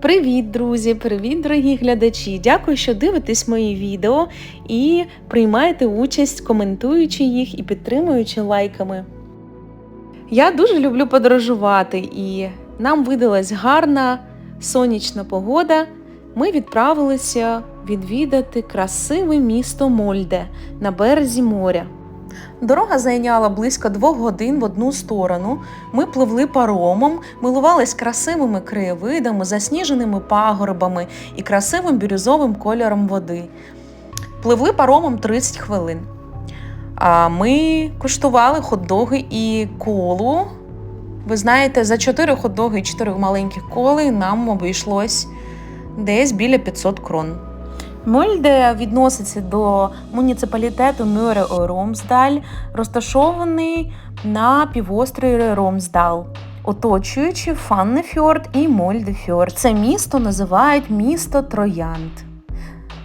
Привіт, друзі! Привіт, дорогі глядачі! Дякую, що дивитесь мої відео і приймаєте участь, коментуючи їх і підтримуючи лайками. Я дуже люблю подорожувати і нам видалась гарна сонячна погода. Ми відправилися відвідати красиве місто Мольде на березі моря. Дорога зайняла близько двох годин в одну сторону. Ми пливли паромом, милувались красивими краєвидами, засніженими пагорбами і красивим бірюзовим кольором води. Пливли паромом 30 хвилин. А ми куштували хот-доги і колу. Ви знаєте, за 4 хот-доги і 4 маленьких коли нам обійшлось десь біля 500 крон. Мольде відноситься до муніципалітету Мюре Ромсдаль, розташований на півострові Ромсдал, оточуючи Фаннефьорд і Мольдефьорд. Це місто називають місто Троянд.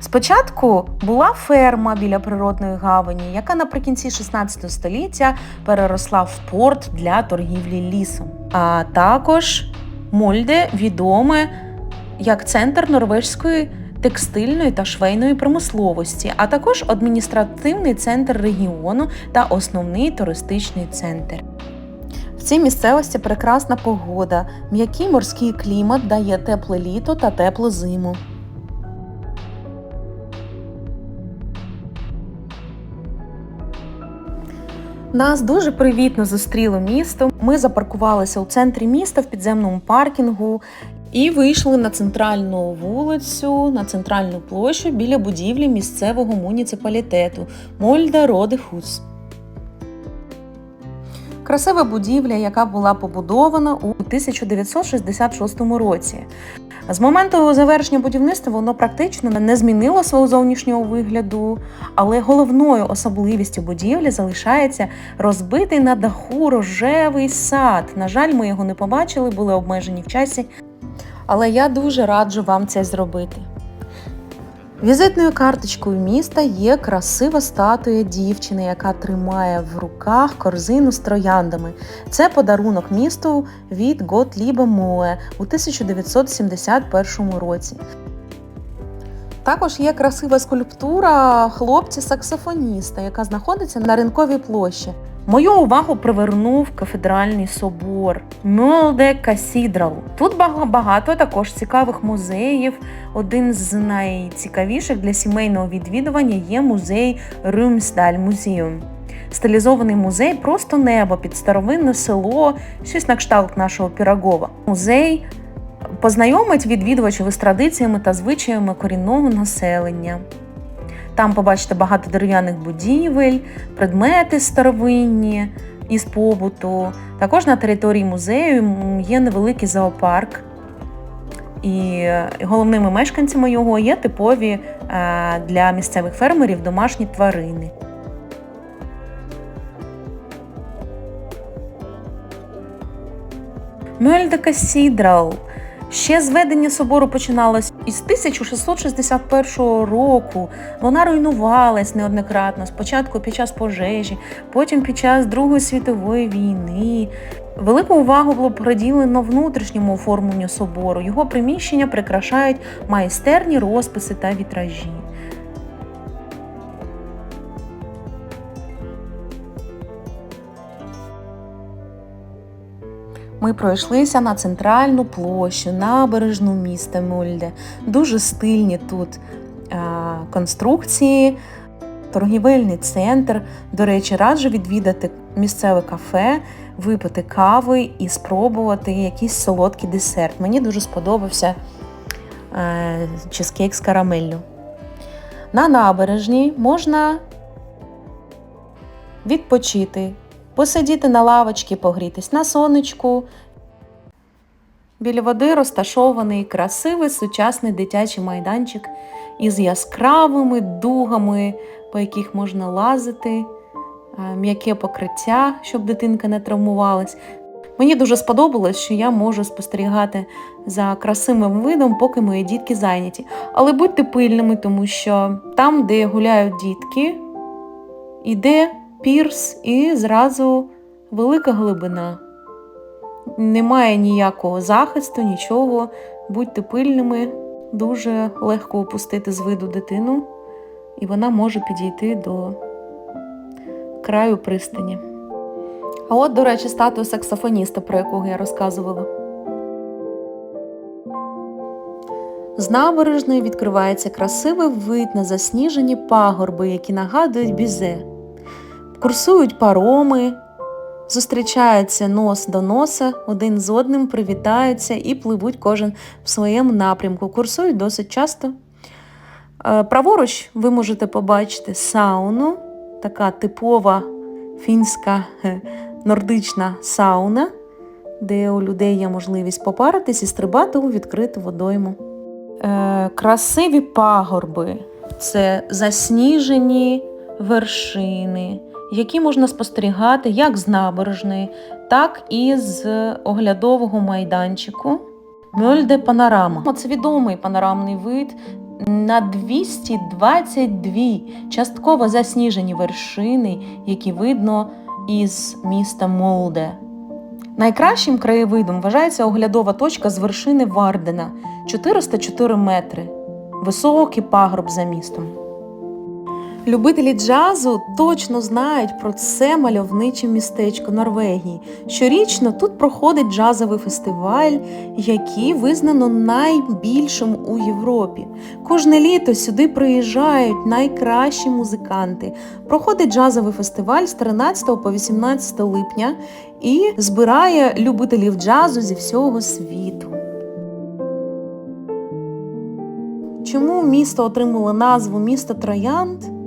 Спочатку була ферма біля природної гавані, яка наприкінці 16 століття переросла в порт для торгівлі лісом. А також Мольде відоме як центр норвежської текстильної та швейної промисловості, а також адміністративний центр регіону та основний туристичний центр. В цій місцевості прекрасна погода, м'який морський клімат дає тепле літо та теплу зиму. Нас дуже привітно зустріло місто. Ми запаркувалися у центрі міста в підземному паркінгу і вийшли на центральну вулицю, на центральну площу біля будівлі місцевого муніципалітету Мольда Родехус. Красива будівля, яка була побудована у 1966 році. З моменту завершення будівництва воно практично не змінило свого зовнішнього вигляду, але головною особливістю будівлі залишається розбитий на даху рожевий сад. На жаль, ми його не побачили, були обмежені в часі. Але я дуже раджу вам це зробити. Візитною карточкою міста є красива статуя дівчини, яка тримає в руках корзину з трояндами. Це подарунок місту від Готліба Моe у 1971 році. Також є красива скульптура хлопця-саксофоніста, яка знаходиться на ринковій площі. Мою увагу привернув кафедральний собор Мьолде Касідрал. Тут багато також цікавих музеїв. Один з найцікавіших для сімейного відвідування є музей Рюмсдаль Музеум. Стилізований музей просто небо під старовинне село, щось на кшталт нашого Пірогова. Музей познайомить відвідувачів із традиціями та звичаями корінного населення. Там побачите багато дерев'яних будівель, предмети старовинні із побуту. Також на території музею є невеликий зоопарк. І головними мешканцями його є типові для місцевих фермерів домашні тварини. Мельда Касідрал Ще зведення собору починалось із 1661 року. Вона руйнувалась неоднократно, спочатку під час пожежі, потім під час Другої світової війни. Велику увагу було приділено внутрішньому оформленню собору. Його приміщення прикрашають майстерні розписи та вітражі. Ми пройшлися на центральну площу, набережну міста Мульде. Дуже стильні тут а, конструкції, торгівельний центр. До речі, раджу відвідати місцеве кафе, випити кави і спробувати якийсь солодкий десерт. Мені дуже сподобався а, чизкейк з карамеллю. На набережній можна відпочити посидіти на лавочці, погрітись на сонечку. Біля води розташований красивий сучасний дитячий майданчик із яскравими дугами, по яких можна лазити, м'яке покриття, щоб дитинка не травмувалась. Мені дуже сподобалось, що я можу спостерігати за красивим видом, поки мої дітки зайняті. Але будьте пильними, тому що там, де гуляють дітки, іде пірс і зразу велика глибина. немає ніякого захисту, нічого. Будьте пильними, дуже легко опустити з виду дитину, і вона може підійти до краю пристані. А от, до речі, статуя саксофоніста, про якого я розказувала. З набережної відкривається красивий вид на засніжені пагорби, які нагадують бізе. Курсують пароми, зустрічаються нос до носа, один з одним привітаються і пливуть кожен в своєму напрямку. Курсують досить часто. Е, Праворуч ви можете побачити сауну, така типова фінська е, нордична сауна, де у людей є можливість попаритись і стрибати у відкриту водойму. Е, красиві пагорби це засніжені вершини, які можна спостерігати як з набережної, так і з оглядового майданчику. Мьольде панорама. Це відомий панорамний вид на 222 частково засніжені вершини, які видно із міста Молде. Найкращим краєвидом вважається оглядова точка з вершини Вардена 404 метри. Високий пагорб за містом. Любителі джазу точно знають про це мальовниче містечко Норвегії. Щорічно тут проходить джазовий фестиваль, який визнано найбільшим у Європі. Кожне літо сюди приїжджають найкращі музиканти. Проходить джазовий фестиваль з 13 по 18 липня і збирає любителів джазу зі всього світу. Чому місто отримало назву місто Троянд?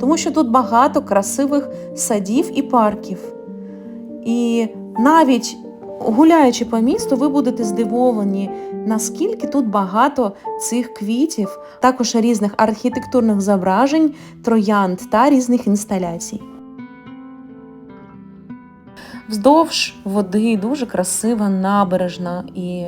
Тому що тут багато красивих садів і парків. І навіть гуляючи по місту, ви будете здивовані, наскільки тут багато цих квітів, також різних архітектурних зображень, троянд та різних інсталяцій. Вздовж води дуже красива набережна, і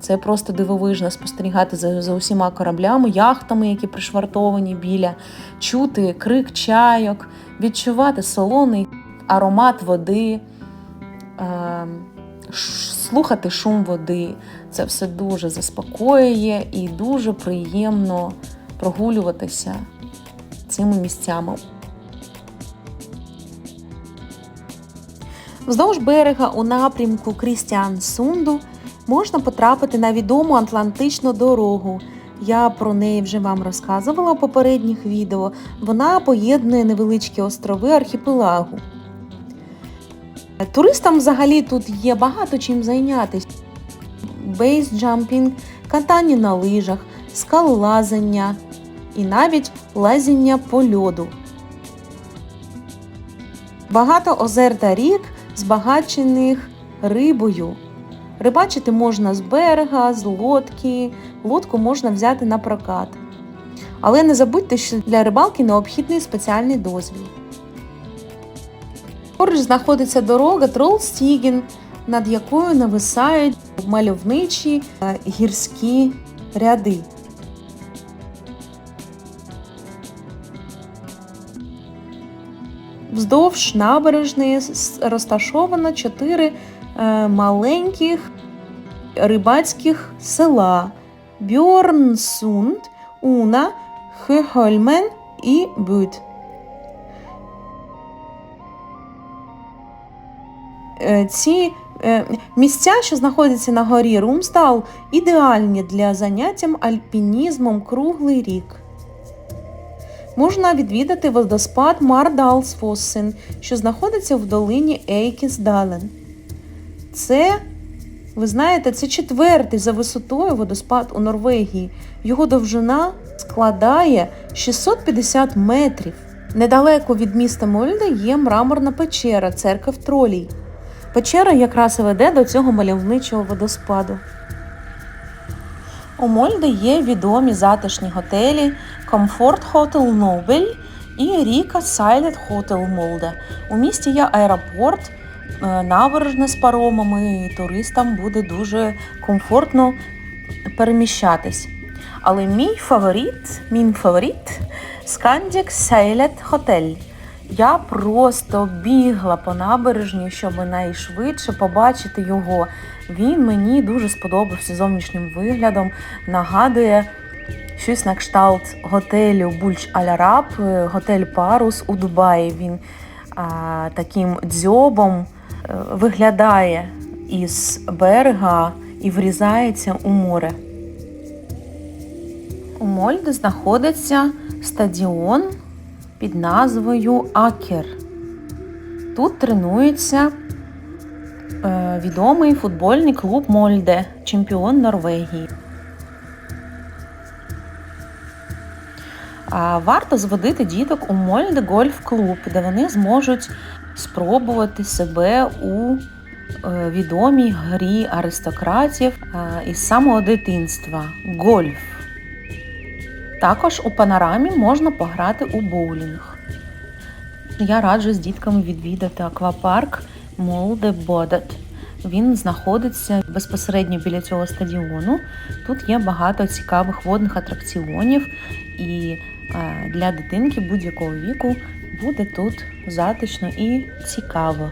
це просто дивовижно спостерігати за, за усіма кораблями, яхтами, які пришвартовані біля, чути крик чайок, відчувати солоний аромат води, е, слухати шум води. Це все дуже заспокоює і дуже приємно прогулюватися цими місцями. Вздовж берега у напрямку Крістіансунду можна потрапити на відому Атлантичну дорогу. Я про неї вже вам розказувала у попередніх відео. Вона поєднує невеличкі острови архіпелагу. Туристам взагалі тут є багато чим зайнятися. Бейсджампінг, катання на лижах, скалолазання і навіть лазіння по льоду. Багато озер та рік збагачених рибою. Рибачити можна з берега, з лодки, лодку можна взяти на прокат. Але не забудьте, що для рибалки необхідний спеціальний дозвіл. Поруч знаходиться дорога Тролстіген, над якою нависають мальовничі е, гірські ряди. Вздовж набережної розташовано чотири е, маленьких рибацьких села Бьорнсунд, Уна, Хехольмен і Бют. Е, Ці е, місця, що знаходяться на горі Румстал, ідеальні для заняттям альпінізмом круглий рік. Можна відвідати водоспад Мардалсфоссен, що знаходиться в долині Ейкісдален. Це, ви знаєте, це четвертий за висотою водоспад у Норвегії. Його довжина складає 650 метрів. Недалеко від міста Мольде є мраморна печера, церква Тролій. Печера якраз і веде до цього мальовничого водоспаду. У Мольде є відомі затишні готелі Comfort Hotel Nobel і Ріка Silent Hotel Молде. У місті є аеропорт, набережна з паромами, і туристам буде дуже комфортно переміщатись. Але мій фаворит, мій фаворит Scandic Silent Hotel. Я просто бігла по набережні, щоб найшвидше побачити його. Він мені дуже сподобався зовнішнім виглядом. Нагадує щось на кшталт готелю Бульч Аляраб, готель Парус у Дубаї. Він а, таким дзьобом е, виглядає із берега і врізається у море. У Мольде знаходиться стадіон під назвою Акер. Тут тренується е, відомий футбольний клуб Мольде, чемпіон Норвегії. Варто зводити діток у Мольде гольф клуб, де вони зможуть спробувати себе у е, відомій грі аристократів е, із самого дитинства гольф. Також у панорамі можна пограти у боулінг. Я раджу з дітками відвідати аквапарк Молде Бодат. Він знаходиться безпосередньо біля цього стадіону. Тут є багато цікавих водних атракціонів, і е, для дитинки будь-якого віку буде тут затишно і цікаво.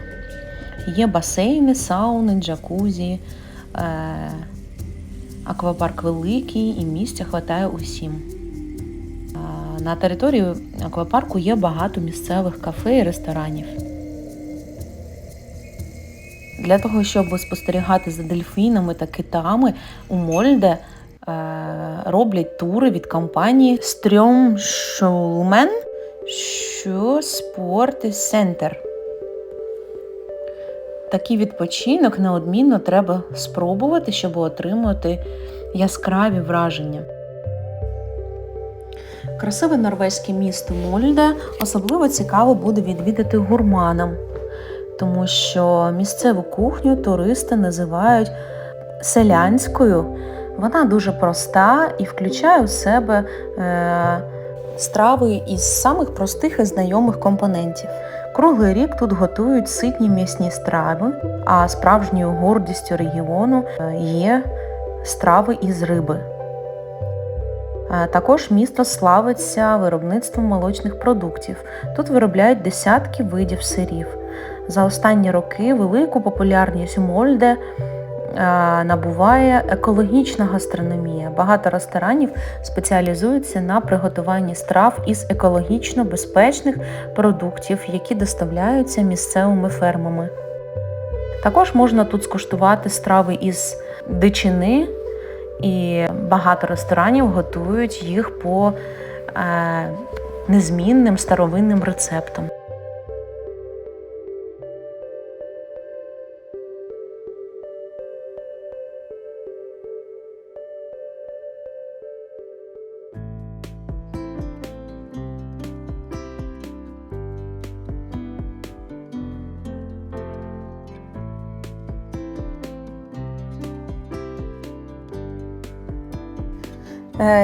Є басейни, сауни, джакузі, е, аквапарк великий і місця хватає усім. Е, На території аквапарку є багато місцевих кафе і ресторанів. Для того, щоб спостерігати за дельфінами та китами, у Мольде е, роблять тури від компанії Стрьом Шулмен, що Спорт Центр. Такий відпочинок неодмінно треба спробувати, щоб отримати яскраві враження. Красиве норвезьке місто Мольде особливо цікаво буде відвідати гурманам, тому що місцеву кухню туристи називають селянською. Вона дуже проста і включає у себе е, страви із самих простих і знайомих компонентів. Круглий рік тут готують ситні м'ясні страви, а справжньою гордістю регіону е, є страви із риби. Е, Також місто славиться виробництвом молочних продуктів. Тут виробляють десятки видів сирів. За останні роки велику популярність у Мольде набуває екологічна гастрономія. Багато ресторанів спеціалізуються на приготуванні страв із екологічно безпечних продуктів, які доставляються місцевими фермами. Також можна тут скуштувати страви із дичини, і багато ресторанів готують їх по е, незмінним старовинним рецептам.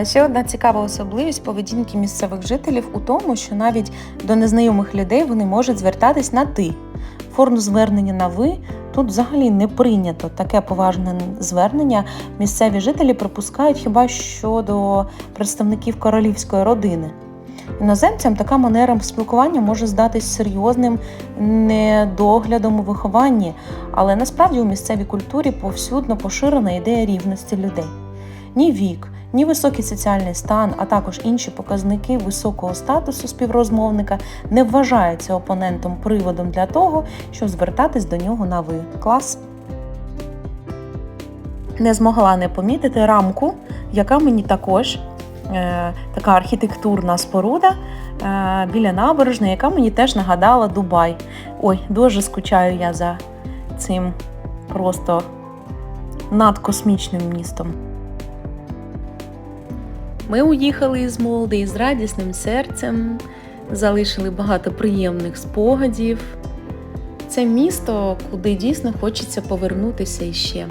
Ще одна цікава особливість поведінки місцевих жителів у тому, що навіть до незнайомих людей вони можуть звертатись на ти. Форму звернення на ви тут взагалі не прийнято. Таке поважне звернення місцеві жителі припускають хіба що до представників королівської родини. Іноземцям така манера спілкування може здатись серйозним недоглядом у вихованні, але насправді у місцевій культурі повсюдно поширена ідея рівності людей. Ні вік, ні високий соціальний стан, а також інші показники високого статусу співрозмовника не вважаються опонентом приводом для того, щоб звертатись до нього на ви. Клас. Не змогла не помітити рамку, яка мені також е, така архітектурна споруда е, біля набережної, яка мені теж нагадала Дубай. Ой, дуже скучаю я за цим просто надкосмічним містом. Ми уїхали із Молди із радісним серцем, залишили багато приємних спогадів. Це місто, куди дійсно хочеться повернутися іще.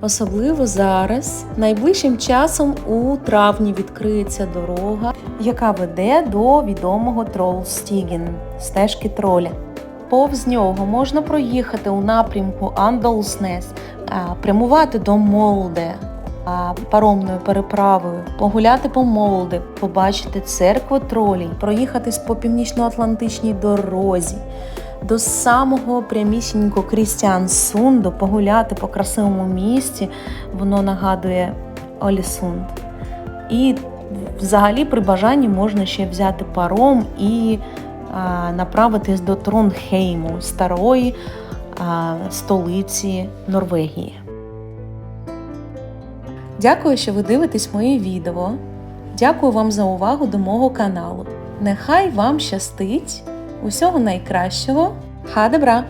Особливо зараз, найближчим часом у травні відкриється дорога, яка веде до відомого Тролстіген стежки троля. Повз нього можна проїхати у напрямку Андолснес, прямувати до Молде, паромною переправою, погуляти по Молде, побачити церкву тролій, проїхатись по північно-атлантичній дорозі. До самого прямісінько Крістіан Сунду погуляти по красивому місті, воно нагадує Олісунд. І взагалі при бажанні можна ще взяти паром і а, направитись до Тронхейму, старої а, столиці Норвегії. Дякую, що ви дивитесь мої відео. Дякую вам за увагу до мого каналу. Нехай вам щастить! Усього найкращого! Ха добра!